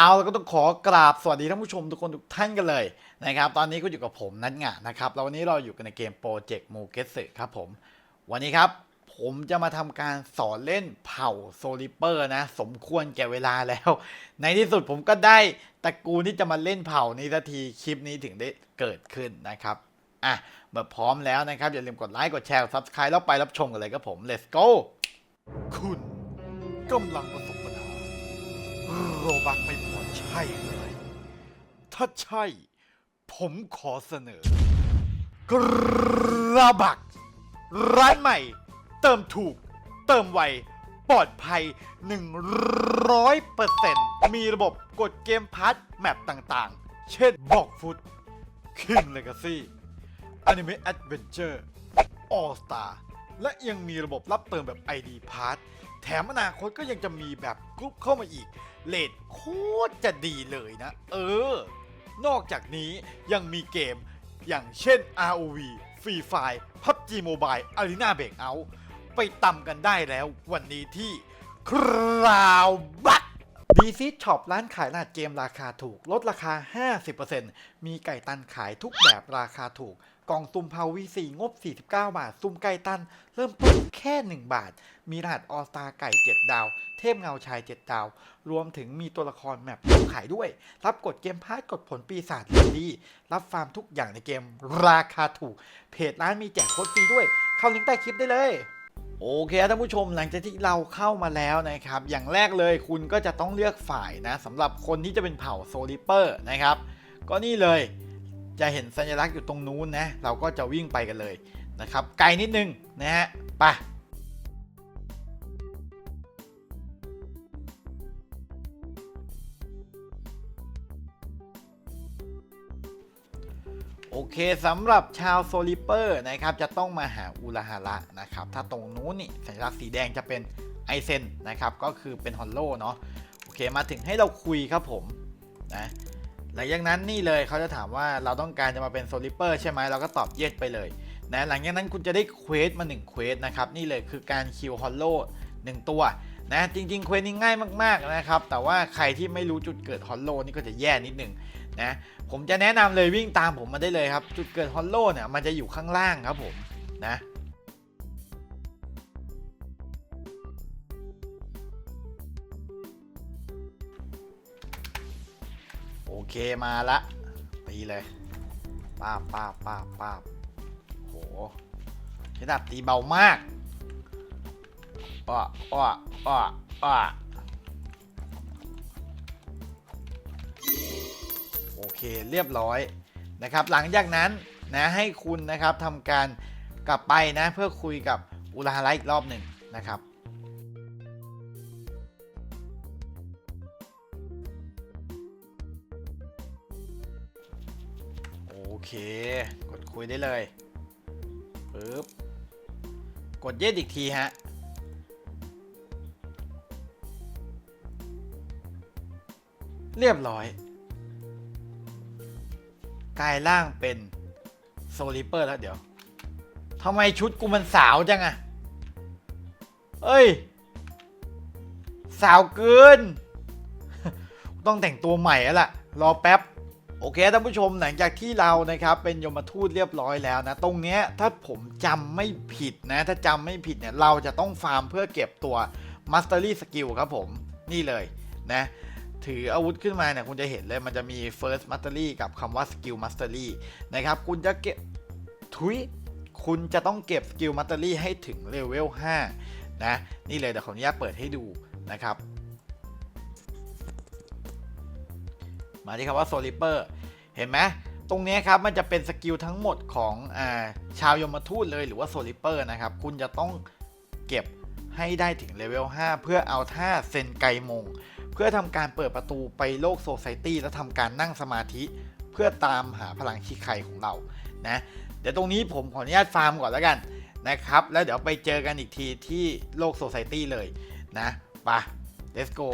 เอาแล้วก็ต้องขอกราบสวัสดีท่านผู้ชมทุกคนทุกท่านกันเลยนะครับตอนนี้ก็อยู่กับผมนัทงะนะครับแล้ววันนี้เราอยู่กันในเกมโปรเจกต์มูเกสครับผม วันนี้ครับผมจะมาทำการสอนเล่นเผ่าโซลิเปอร์นะ สมควรแก่เวลาแล้ว ในที่สุดผมก็ได้ตระกูลที่จะมาเล่นเผ่านี้สักทีคลิปนี้ถึงได้เกิดขึ้นนะครับอะเมื่อพร้อมแล้วนะครับ อย่าลืมกดไลค์กดแชร์ซับสไครต์แล้วไปรับชมกันเลยครับผม let's go คุณกำลังประสบ โรบักไม่พอใช่เลย ถ้าใช่ ผมขอเสนอกระบัก ร้านใหม่ เติมถูก เติมไว ปลอดภัย 100%มีระบบกดเกมพาร์ทแมปต่างๆ เช่นบอกฟุต King Legacy Anime Adventure All Star และยังมีระบบรับเติมแบบ ID Pass แถมอนาคตก็ยังจะมีแบบกรุ๊ปเข้ามาอีก เลดโคตรจะดีเลยนะ เออ นอกจากนี้ยังมีเกมอย่างเช่น ROV Free Fire PUBG Mobile Arena Breakout ไปตำกันได้แล้ววันนี้ที่คราวบั ตดีซีช็อปร้านขายรหัสเกมราคาถูก ลดราคา 50%มีไก่ตันขายทุกแบบราคาถูก กล่องซุ่มเผาวีสีงบ 49 บาท ซุ่มไก่ตัน เริ่มต้นแค่ 1 บาท มีรหัสออสตาไก่ 7 ดาว เทพเงาชาย 7 ดาว รวมถึงมีตัวละครแมปขายด้วย รับกดเกมพาร์กดผลปีศาจดี รับฟาร์มทุกอย่างในเกมราคาถูก เพจร้านมีแจกโค้ดฟรีด้วย เข้าลิงก์ใต้คลิปได้เลย โอเคท่านผู้ชมหลังจากที่เราเข้ามาแล้วนะครับ อย่างแรกเลยคุณก็จะต้องเลือกฝ่ายนะสำหรับคนที่จะเป็นเผ่าโซลิเปอร์นะครับ ก็นี่เลยจะเห็นสัญลักษณ์อยู่ตรงนู้นนะ เราก็จะวิ่งไปกันเลยนะครับ ไกลนิดนึงนะฮะไป เคสำหรับชาวโซลิเปอร์นะครับจะต้องมาหาอุลาฮาระนะครับถ้าตรงนู้นนี่สัญลักษณ์สีแดงจะเป็นไอเซนนะครับก็คือเป็นฮอลโลเนาะโอเคมาถึงให้เราคุยครับผมนะหลังจากนั้นนี่เลยเขาจะถามว่าเราต้องการจะมาเป็นโซลิเปอร์ใช่ไหมเราก็ตอบเยสไปเลยนะหลังจากนั้นคุณจะได้เควสมา1เควสนะครับนี่เลยคือการคิวฮอลโล1ตัวนะจริงๆเควสนี้ง่ายมากๆนะครับแต่ว่าใครที่ไม่รู้จุดเกิดฮอลโลนี่ก็จะแย่นิดนึง นะผมจะแนะนำเลยวิ่งตามผมมาได้เลยครับ จุดเกิดฮอลโลเนี่ยมันจะอยู่ข้างล่างครับผมนะโอเคมาละตีเลยป้าป้าป้าป้าโหระดับตีเบามากอ้ออ้ออ้ออ้อ โอเคเรียบร้อยนะครับ หลังจากนั้นนะให้คุณนะครับทำการกลับไปนะเพื่อคุยกับอุลาฮาระอีกรอบหนึ่งนะครับโอเค กดคุยได้เลยปึ๊บกดเย็ดอีกทีฮะเรียบร้อย กลายร่างเป็นโซลิเปอร์แล้วเดี๋ยวทำไมชุดกูมันสาวจังอะเอ้ย สาวเกิน ต้องแต่งตัวใหม่แล้วล่ะ รอแป๊บ โอเคท่านผู้ชมหลังจากที่เรานะครับ เป็นยมทูตเรียบร้อยแล้วนะ ตรงเนี้ยถ้าผมจำไม่ผิดนะ ถ้าจำไม่ผิดเนี่ย เราจะต้องฟาร์มเพื่อเก็บตัว Mastery Skill ครับผม นี่เลยนะ ถืออาวุธขึ้นมาเนี่ยคุณจะเห็นเลยมันจะมี First Mastery กับคำว่า Skill Mastery นะครับ คุณจะเก็บทุยคุณจะต้องเก็บ Skill Mastery ให้ถึงเลเวล5นะนี่เลยเดี๋ยวขออนุญาตเปิดให้ดูนะครับ มาที่คำว่าโซลิเปอร์เห็นไหมตรงนี้ครับมันจะเป็นสกิลทั้งหมดของอาชาวยมทูตเลยหรือว่าโซลิเปอร์นะครับ คุณจะต้องเก็บให้ได้ถึงเลเวล5เพื่อเอาท่าเซนไกมง พื่อทำการเปิดประตูไปโลกโซไซตี้และทำการนั่งสมาธิเพื่อตามหาพลังชีไคของเรานะเดี๋ยวตรงนี้ผมขออนุญาตฟาร์มก่อนแล้วกันนะครับ แล้วเดี๋ยวไปเจอกันอีกทีที่โลกโซไซตี้เลยนะไป let's go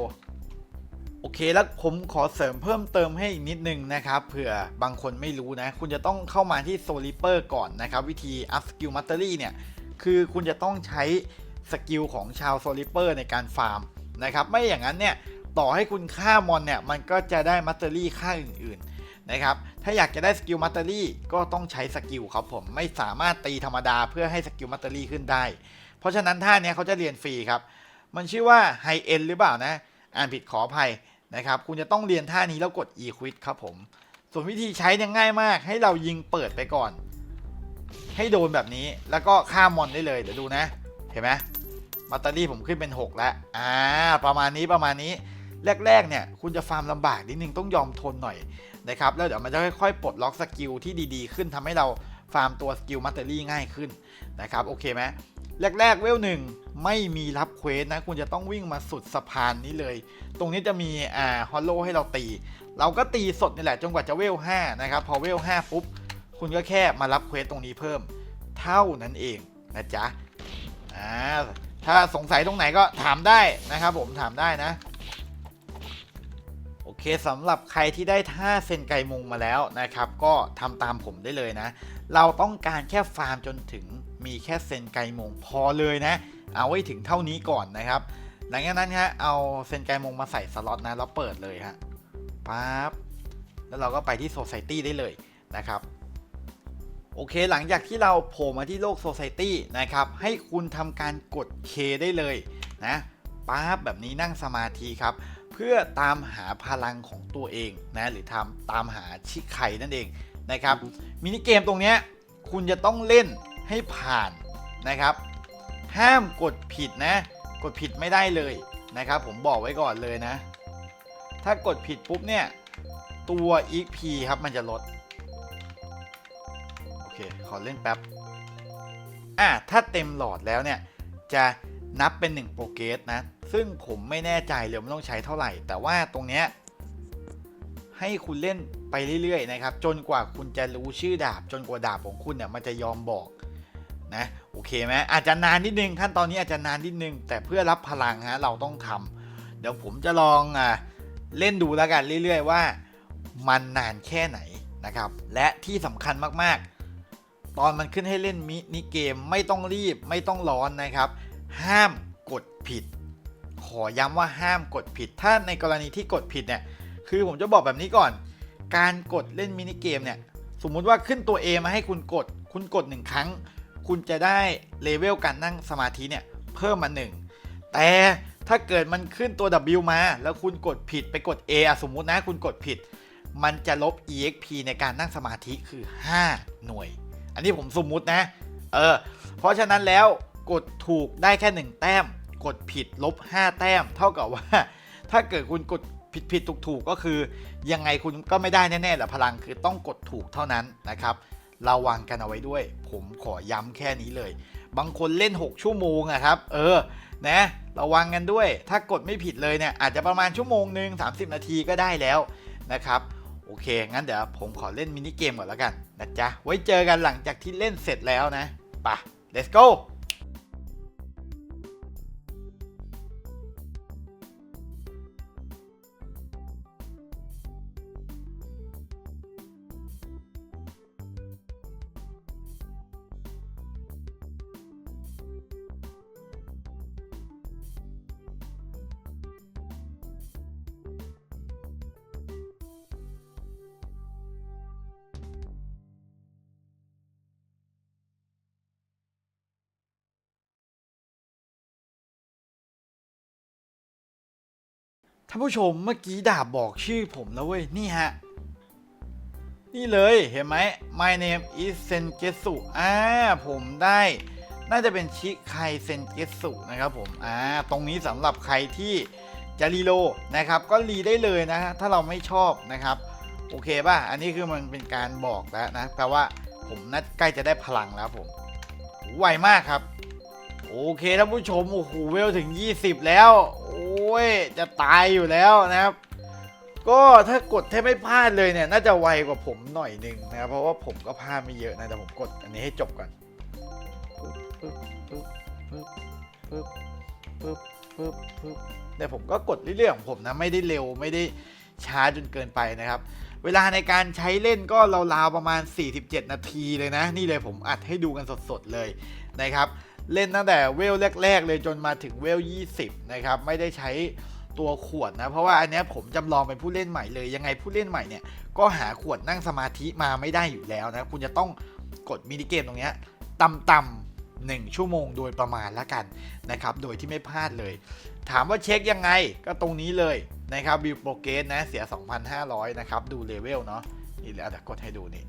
โอเคแล้วผมขอเสริมเพิ่มเติมให้อีกนิดนึงนะครับเผื่อบางคนไม่รู้นะ คุณจะต้องเข้ามาที่โซลิเปอร์ก่อนนะครับ วิธี up skill mastery เนี่ย คือคุณจะต้องใช้สกิลของชาวโซลิเปอร์ในการฟาร์มนะครับ ไม่อย่างนั้นเนี่ย ต่อให้คุณฆ่ามอนเนี่ยมันก็จะได้มัตเตอรี่ค่าอื่นๆนะครับถ้าอยากจะได้สกิลมัตเตอรี่ก็ต้องใช้สกิลครับผมไม่สามารถตีธรรมดาเพื่อให้สกิลมัตเตอรี่ขึ้นได้ เพราะฉะนั้นท่าเนี้ยเขาจะเรียนฟรีครับ มันชื่อว่าไฮเอ็นหรือเปล่านะ อ่านผิดขออภัยนะครับคุณจะต้องเรียนท่านี้แล้วกด e quit ครับผม ส่วนวิธีใช้เนี่ยง่ายมาก ให้เรายิงเปิดไปก่อน ให้โดนแบบนี้แล้วก็ฆ่ามอนได้เลยเดี๋ยวดูนะ เห็นไหมมัตเตอรี่ผมขึ้นเป็น 6 แล้ว อ่า ประมาณนี้ประมาณนี้ แรกๆเนี่ยคุณจะฟาร์มลำบากนิดนึงต้องยอมทนหน่อยนะครับแล้วเดี๋ยวมันจะค่อยๆปลดล็อกสกิลที่ดีๆ ขึ้นทำให้เราฟาร์มตัวสกิลมัตเตอรี่ง่ายขึ้นนะครับโอเคไหมแรกๆเวลหนึ่งไม่มีรับเควสนะ คุณจะต้องวิ่งมาสุดสะพานนี้เลย ตรงนี้จะมีอ่าฮอลโลให้เราตี เราก็ตีสดนี่แหละจนกว่าจะเวล5นะครับพอเวล5ปุ๊บคุณก็แค่มารับเควสตรงนี้เพิ่ม เท่านั้นเองนะจ๊ะอ่าถ้าสงสัยตรงไหนก็ถามได้นะครับผมถามได้นะ เคสำหรับใครที่ได้ท่าเซนไกมุงมาแล้วนะครับ ก็ทำตามผมได้เลยนะ เราต้องการแค่ฟาร์มจนถึงมีแค่เซนไกมงพอเลยนะ เอาไว้ถึงเท่านี้ก่อนนะครับ หลังจากนั้นฮะเอาเซนไกมงมาใส่สล็อตนะแล้วเปิดเลยฮะปั๊บแล้วเราก็ไปที่โซ c i ตี้ได้เลยนะครับโอเคหลังจากที่เราโผล่มาที่โลกโซ c i ตี้นะครับให้คุณทำการกด K ได้เลยนะปั๊บแบบนี้นั่งสมาธิครับ เพื่อตามหาพลังของตัวเองนะหรือทำตามหาชิไขนั่นเองนะครับมินิเกมตรงนี้คุณจะต้องเล่นให้ผ่านนะครับ ห้ามกดผิดนะ กดผิดไม่ได้เลยนะครับ ผมบอกไว้ก่อนเลยนะ ถ้ากดผิดปุ๊บเนี่ย ตัว EP ครับมันจะลด โอเค ขอเล่นแป๊บอะถ้าเต็มหลอดแล้วเนี่ย จะนับเป็น 1 โปรเกสนะ ซึ่งผมไม่แน่ใจเลยมันต้องใช้เท่าไหร่ แต่ว่าตรงเนี้ยให้คุณเล่นไปเรื่อยๆนะครับ จนกว่าคุณจะรู้ชื่อดาบ จนกว่าดาบของคุณเนี่ยมันจะยอมบอกนะโอเคไหมอาจจะนานนิดนึงขั้นตอนนี้อาจจะนานนิดนึง แต่เพื่อรับพลังฮะเราต้องทำเดี๋ยวผมจะลองอะเล่นดูแล้วกันเรื่อย ๆ ว่า มันนานแค่ไหนนะครับ และที่สำคัญมากๆ ตอนมันขึ้นให้เล่นมินิเกมไม่ต้องรีบไม่ต้องร้อนนะครับ ห้ามกดผิด อย้ำว่าห้ามกดผิด ถ้าในกรณีที่กดผิดเนี่ย คือผมจะบอกแบบนี้ก่อน การกดเล่นมินิเกมเนี่ย สมมุติว่าขึ้นตัว A มาให้คุณกด คุณกด 1 ครั้ง คุณจะได้เลเวลการนั่งสมาธิเนี่ยเพิ่มมา 1 แต่ถ้าเกิดมันขึ้นตัว W มา แล้วคุณกดผิดไปกด A อะสมมุตินะคุณกดผิด มันจะลบ EXP ในการนั่งสมาธิคือ 5 หน่วย อันนี้ผมสมมุตินะ เออ เพราะฉะนั้นแล้วกดถูกได้แค่ 1 แต้ม กดผิดลบ 5 แต้ม เท่ากับว่า ถ้าเกิดคุณกดผิดผิดถูกถูกก็คือ ยังไงคุณก็ไม่ได้แน่ๆแหละพลังคือต้องกดถูกเท่านั้นนะครับระวังกันเอาไว้ด้วย ผมขอย้ำแค่นี้เลย บางคนเล่น 6 ชั่วโมงอะครับ เออ นะ ระวังกันด้วย ถ้ากดไม่ผิดเลยเนี่ย อาจจะประมาณชั่วโมงหนึ่ง30 นาทีก็ได้แล้วนะครับ โอเค งั้นเดี๋ยวผมขอเล่นมินิเกมก่อนแล้วกันนะจ๊ะ ไว้เจอกันหลังจากที่เล่นเสร็จแล้วนะไปะ let's go านผู้ชมเมื่อกี้ดาบบอกชื่อผมแล้วเว้ย นี่ฮะ นี่เลยเห็นไหม My name is Sengetsu อ่าผมได้น่าจะเป็นชิไคเซนเกสุนะครับผม อ่า ตรงนี้สำหรับใครที่จะรีโลนะครับ ก็รีได้เลยนะฮะ ถ้าเราไม่ชอบนะครับ โอเคป่ะ อันนี้คือมันเป็นการบอกแล้วนะ แปลว่าผมน่าใกล้จะได้พลังแล้วผม ไวมากครับ โอเคท่านผู้ชม โอ้โห เวลถึง 20 แล้ว โอ้ ย จะตายอยู่แล้วนะครับ ก็ถ้ากดแทบไม่พลาดเลยเนี่ย น่าจะไวกว่าผมหน่อยหนึงนะครับ เพราะว่าผมก็พลาดไม่เยอะนะ แต่ผมกดอันนี้ให้จบก่อนปึ๊บปึ๊บปึ๊บปึ๊บปึ๊บปึ๊บปึ๊บแต่ผมก็กดเรื่อยๆของผมนะ ไม่ได้เร็วไม่ได้ช้าจนเกินไปนะครับ เวลาในการใช้เล่นก็ราวๆประมาณ 47 นาทีเลยนะ นี่เลยผมอัดให้ดูกันสดๆเลยนะครับ เล่นตั้งแต่เวลแรก ๆ เลยจนมาถึงเวล 20 นะครับ ไม่ได้ใช้ตัวขวดนะ เพราะว่าอันนี้ผมจำลองเป็นผู้เล่นใหม่เลย ยังไงผู้เล่นใหม่เนี่ย ก็หาขวดนั่งสมาธิมาไม่ได้อยู่แล้วนะ คุณจะต้องกดมินิเกมตรงนี้ต่ำๆหนึ่งชั่วโมงโดยประมาณละกันนะครับ โดยที่ไม่พลาดเลย ถามว่าเช็คยังไงก็ตรงนี้เลยนะครับบิลโปรเกสนะเสีย 2,500 นะครับ ดูเลเวลเนาะนี่เดี๋ยวกดให้ดูนี่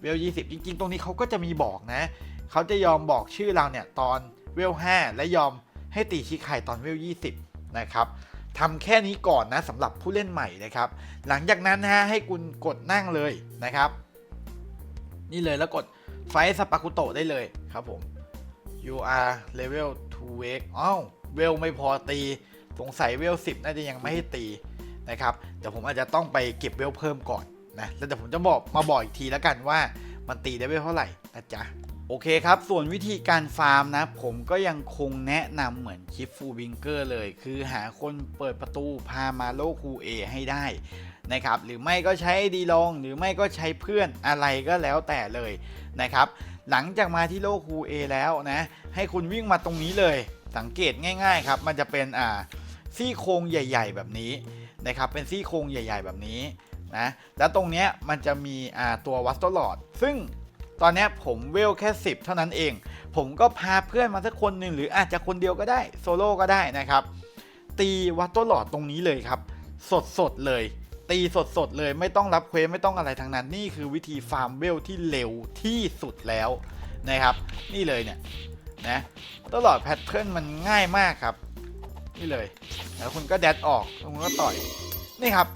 เวล 20 จริง ๆ ตรงนี้เขาก็จะมีบอกนะ เขาจะยอมบอกชื่อเราเนี่ยตอนเวล5และยอมให้ตีชิคไข่ตอนเวล20 นะครับทำแค่นี้ก่อนนะสำหรับผู้เล่นใหม่นะครับ หลังจากนั้นนะฮะให้คุณกดนั่งเลยนะครับ นี่เลยแล้วกดไฟสปาคุโตได้เลยครับผม you are level 2 week อ้าวเวลไม่พอตี สงสัยเวล 10 น่าจะยังไม่ให้ตีนะครับเดี๋ยวผมอาจจะต้องไปเก็บเวลเพิ่มก่อนนะแล้วเดี๋ยวผมจะบอกมาบอกอีกทีแล้วกันว่ามันตีได้เวลเท่าไหร่นะจ๊ะ โอเคครับ ส่วนวิธีการฟาร์มนะ ผมก็ยังคงแนะนำเหมือนคิฟฟูบิงเกอร์เลย คือหาคนเปิดประตูพามาโลคูเอให้ได้นะครับ หรือไม่ก็ใช้ดีลอง หรือไม่ก็ใช้เพื่อนอะไรก็แล้วแต่เลยนะครับ หลังจากมาที่โลคูเอแล้วนะ ให้คุณวิ่งมาตรงนี้เลย สังเกตง่าย ๆ ครับ มันจะเป็นอ่าซี่โครงใหญ่ ๆ แบบนี้นะครับ เป็นซี่โครงใหญ่ ๆ แบบนี้นะ แล้วตรงเนี้ยมันจะมีอ่าตัววัสต์ลอดซึ่ง ตอนนี้ผมเวลแค่ 10 เท่านั้นเอง ผมก็พาเพื่อนมาสักคนหนึ่งหรืออาจจะคนเดียวก็ได้โซโล่ก็ได้นะครับ ตีวัตโต์ลอดตรงนี้เลยครับ สดๆเลย ตีสดๆเลยไม่ต้องรับเควสไม่ต้องอะไรทั้งนั้น นี่คือวิธีฟาร์มเวลที่เร็วที่สุดแล้วนะครับ นี่เลยเนี่ยนะตลอดแพทเทิร์นมันง่ายมากครับ นี่เลย แล้วคุณก็แดดออกแล้วคุณก็ต่อยนี่ครับ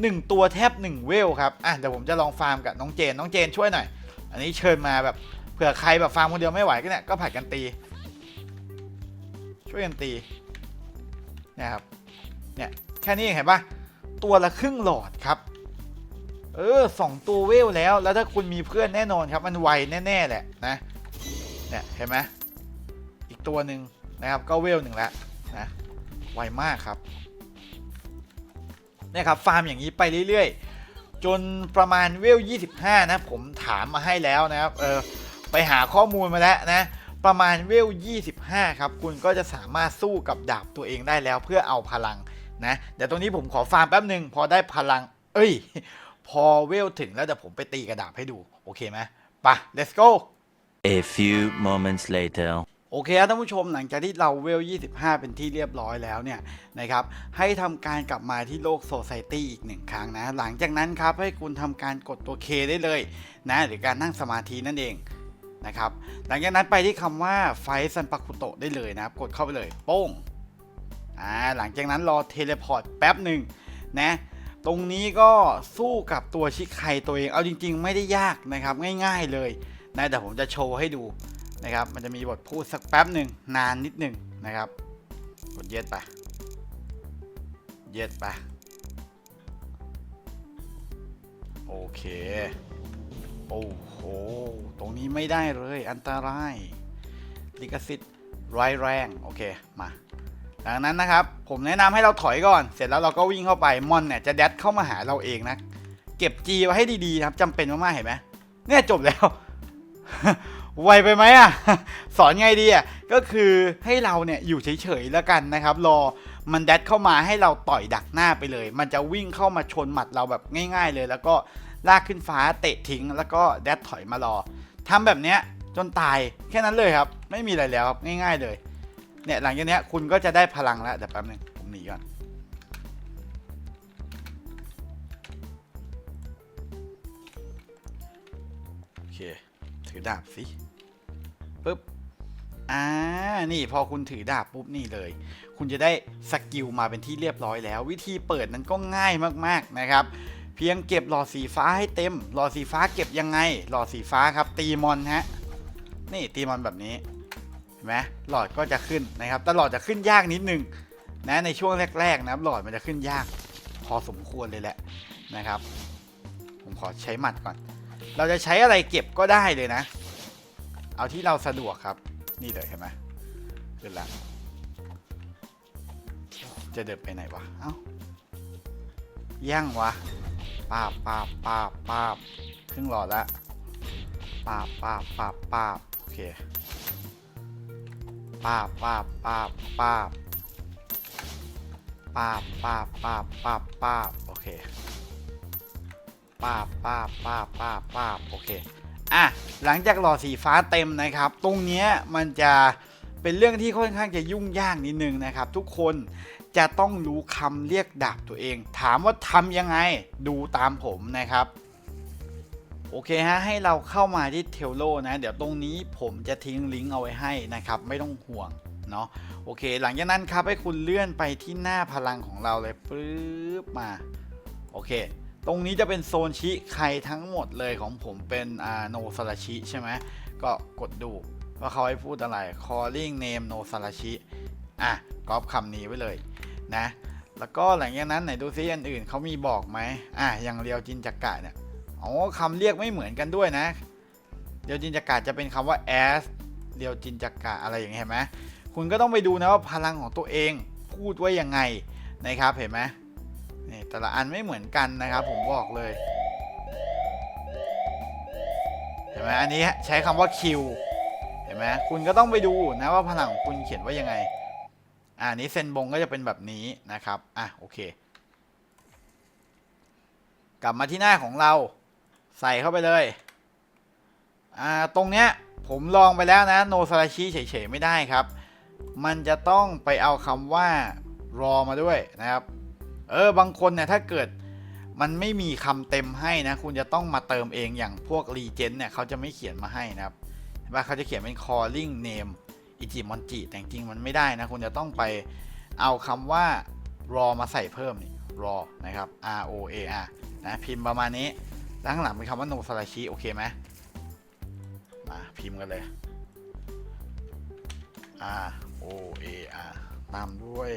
หนึ่งตัวแทบหนึ่งเวลครับ อะเดี๋ยวผมจะลองฟาร์มกับน้องเจน น้องเจนช่วยหน่อย อันนี้เชิญมาแบบเผื่อใครแบบฟาร์มคนเดียวไม่ไหวก็เนี่ยก็ผัดกันตี ช่วยกันตีนะครับเนี่ยแค่นี้เองเห็นปะตัวละครึ่งหลอดครับเออสองตัวเวลแล้ว แล้วถ้าคุณมีเพื่อนแน่นอนครับ มันไวแน่ๆแหละนะเนี่ยเห็นไหมอีกตัวหนึ่งนะครับก็เวลหนึ่งแล้วนะไวมากครับเนี่ยครับฟาร์มอย่างนี้ไปเรื่อยๆ จนประมาณเวล 25 นะ ผมถามมาให้แล้วนะครับเออไปหาข้อมูลมาแล้วนะประมาณเวล 25 ครับ คุณก็จะสามารถสู้กับดาบตัวเองได้แล้วเพื่อเอาพลังนะเดี๋ยวตรงนี้ผมขอฟาร์มแป๊บหนึ่งพอได้พลัง เอ้ย พอเวลถึงแล้วเดี๋ยวผมไปตีกระดาบให้ดู โอเคไหมไป let's go A few moments later. โอเคครับท่านผู้ชมหลังจากที่เราเวล 25 เป็นที่เรียบร้อยแล้วเนี่ยนะครับให้ทำการกลับมาที่โลกโซไซตี้อีกหนึ่งครั้งนะ หลังจากนั้นครับให้คุณทำการกดตัว K ได้เลยนะหรือการนั่งสมาธินั่นเองนะครับหลังจากนั้นไปที่คำว่าไฟซันปาคุโตะได้เลยนะครับ กดเข้าไปเลยโป้งอ่าหลังจากนั้นรอเทเลพอร์ตแป๊บหนึ่งนะตรงนี้ก็สู้กับตัวชิคไคตัวเองเอาจริง ๆ ไม่ได้ยากนะครับง่าย ๆเลยนะแต่ผมจะโชว์ให้ดู นะครับ มันจะมีบทพูดสักแป๊บหนึ่งนานนิดหนึ่งนะครับ กดเย็ดไป เย็ดไป โอเค โอ้โห ตรงนี้ไม่ได้เลย อันตราย ลิขสิทธิ์ร้ายแรง โอเค มาดังนั้นนะครับ ผมแนะนำให้เราถอยก่อน เสร็จแล้วเราก็วิ่งเข้าไป มอนเนี่ยจะแดดเข้ามาหาเราเองนะ เก็บจีไว้ให้ดีๆนะครับจำเป็นมากๆ เห็นไหมเนี่ยจบแล้ว ไวไปไหมอะ สอนไงดีอะ ก็คือให้เราเนี่ยอยู่เฉยๆแล้วกันนะครับ รอมันแดดเข้ามาให้เราต่อยดักหน้าไปเลย มันจะวิ่งเข้ามาชนหมัดเราแบบง่ายๆเลย แล้วก็ลากขึ้นฟ้าเตะทิ้ง แล้วก็แดดถอยมารอทำแบบเนี้ยจนตายแค่นั้นเลยครับ ไม่มีอะไรแล้วครับง่าย ๆเลย เนี่ยหลังจากเนี้ยคุณก็จะได้พลังแล้วเดี๋ยวแป๊บนึงผมหนีก่อนโอเคถือดาบสิ ปุ๊บอ่านี่พอคุณถือดาบปุ๊บนี่เลย คุณจะได้สกิลมาเป็นที่เรียบร้อยแล้ว วิธีเปิดนั้นก็ง่ายมากๆนะครับ เพียงเก็บหลอดสีฟ้าให้เต็ม หลอดสีฟ้าเก็บยังไง หลอดสีฟ้าครับตีมอนฮะนี่ตีมอนแบบนี้เห็นไหมหลอดก็จะขึ้นนะครับแต่หลอดจะขึ้นยากนิดนึงนะในช่วงแรกๆนะครับหลอดมันจะขึ้นยาก พอสมควรเลยแหละนะครับ ผมขอใช้หมัดก่อน เราจะใช้อะไรเก็บก็ได้เลยนะ เอาที่เราสะดวกครับ นี่เลยเห็นไหมขึ้นละจะเดินไปไหนวะ เอ้าย่างวะปาบปาบปาบปาบครึ่งหลอดละปาบปาบปาบปาบโอเคปาบปาบปาบปาบปป้าบป้าบป้าบป้าบป้าบโอเคป้าบป้าบป้าบป้าบป้าบโอเค อะหลังจากหลอดสีฟ้าเต็มนะครับ ตรงนี้มันจะเป็นเรื่องที่ค่อนข้างจะยุ่งยากนิดนึงนะครับ ทุกคนจะต้องรู้คำเรียกดาบตัวเอง ถามว่าทำยังไงดูตามผมนะครับ โอเคฮะให้เราเข้ามาที่เทลโลนะ เดี๋ยวตรงนี้ผมจะทิ้งลิงก์เอาไว้ให้นะครับ ไม่ต้องห่วงเนาะโอเค หลังจากนั้นครับให้คุณเลื่อนไปที่หน้าพลังของเราเลยปึ๊บมา โอเค ตรงนี้จะเป็นโซนชิใครทั้งหมดเลยของผมเป็นอ่าโนซาราชิใช่ไหมก็กดดูว่าเขาให้พูดอะไร calling name no ซาราชิอะก๊อปคำนี้ไว้เลยนะ แล้วก็หลังจากนั้นไหนดูซิอันอื่นเขามีบอกไหมอะอย่างเรียวจินจักกะเนี่ย อ๋อคำเรียกไม่เหมือนกันด้วยนะ เรียวจินจักกะจะเป็นคำว่า as เรียวจินจักกะอะไรอย่างเงี้ยเห็นไหมคุณก็ต้องไปดูนะว่าพลังของตัวเองพูดว่ายังไงนะครับเห็นไหม นี่แต่ละอันไม่เหมือนกันนะครับ ผมบอกเลยเห็นไหมอันนี้ใช้คำว่า Q เห็นไหมคุณก็ต้องไปดูนะว่าพลังของคุณเขียนว่ายังไงอ่านี้เซนบงก็จะเป็นแบบนี้นะครับอะโอเค กลับมาที่หน้าของเราใส่เข้าไปเลยอ่าตรงเนี้ยผมลองไปแล้วนะโนซาราชิเฉยๆไม่ได้ครับ มันจะต้องไปเอาคำว่า รอมาด้วยนะครับ เออบางคนเนี่ยถ้าเกิดมันไม่มีคำเต็มให้นะ คุณจะต้องมาเติมเองอย่างพวกรีเจนเนี่ยเขาจะไม่เขียนมาให้นะครับเห็นปะเขาจะเขียนเป็น calling name อิจิมอนจิแต่จริงมันไม่ได้นะ คุณจะต้องไปเอาคำว่ารอมาใส่เพิ่มนี่รอนะครับ R O A R นะพิมพ์ประมาณนี้แล้างหลังเป็นคำว่าโนซาราชิโอเคไหมมาพิมพ์กันเลย R O A R ตามด้วย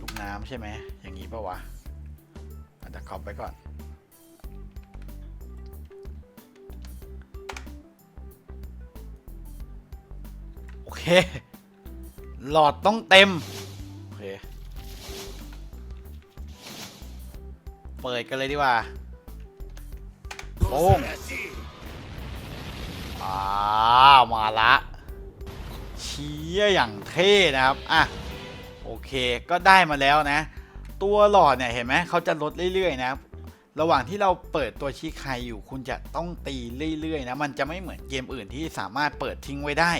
ลูกน้ำใช่ไหม อย่างนี้ปะวะอาจจะคอปไปก่อน โอเค หลอดต้องเต็ม โอเค เปิดกันเลยดีกว่าโป้งอ่ามาละเชี้ยอย่างเท่นะครับ อะ เคก็ได้มาแล้วนะ ตัวหลอดเนี่ยเห็นไหมเขาจะลดเรื่อยๆนะระหว่างที่เราเปิดตัวชิคายอยู่คุณจะต้องตีเรื่อยๆนะมันจะไม่เหมือนเกมอื่นที่สามารถเปิดทิ้งไว้ได้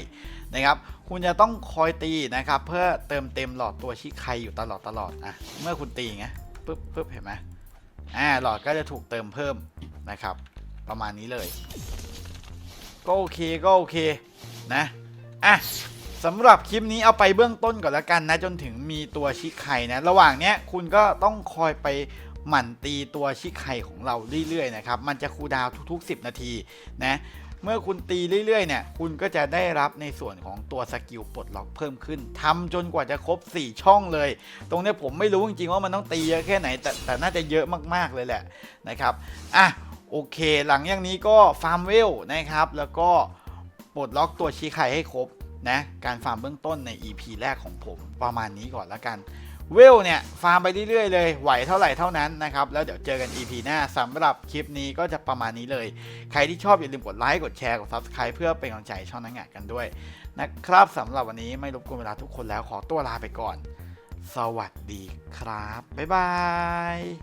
นะครับ คุณจะต้องคอยตีนะครับ เพื่อเติมเต็มหลอดตัวชิคายอยู่ตลอดตลอดอะเมื่อคุณตีไงปึ๊บปึ๊บเห็นไหมอ่าหลอดก็จะถูกเติมเพิ่มนะครับ ประมาณนี้เลย ก็โอเคก็โอเคนะอะ สำหรับคลิปนี้เอาไปเบื้องต้นก่อนละกันนะจนถึงมีตัวชิไข่นะระหว่างเนี้ยคุณก็ต้องคอยไปหมั่นตีตัวชิไข่ของเราเรื่อยๆนะครับมันจะคูดาวทุกๆ 10 นาทีนะเมื่อคุณตีเรื่อยๆเนี่ยคุณก็จะได้รับในส่วนของตัวสกิลปลดล็อกเพิ่มขึ้นทำจนกว่าจะครบ 4 ช่องเลย ตรงนี้ผมไม่รู้จริงๆว่ามันต้องตีเยอะแค่ไหนแต่แต่น่าจะเยอะมากๆเลยแหละนะครับอะโอเค หลังอย่างนี้ก็ฟาร์มเวลนะครับแล้วก็ปลดล็อกตัวชีไข่ให้ครบ นะการฟาร์มเบื้องต้นใน EP แรกของผมประมาณนี้ก่อนละกันเวลเนี่ย ฟาร์มไปเรื่อยๆเลยไหวเท่าไหร่เท่านั้นนะครับ แล้วเดี๋ยวเจอกัน EP หน้าสำหรับคลิปนี้ก็จะประมาณนี้เลย ใครที่ชอบอย่าลืมกดไลค์กดแชร์กด Subscribe เพื่อเป็นกำลังใจช่องนักงานกันด้วยนะครับสำหรับวันนี้ไม่รบกวนเวลาทุกคนแล้วขอตัวลาไปก่อน สวัสดีครับ บ๊ายบาย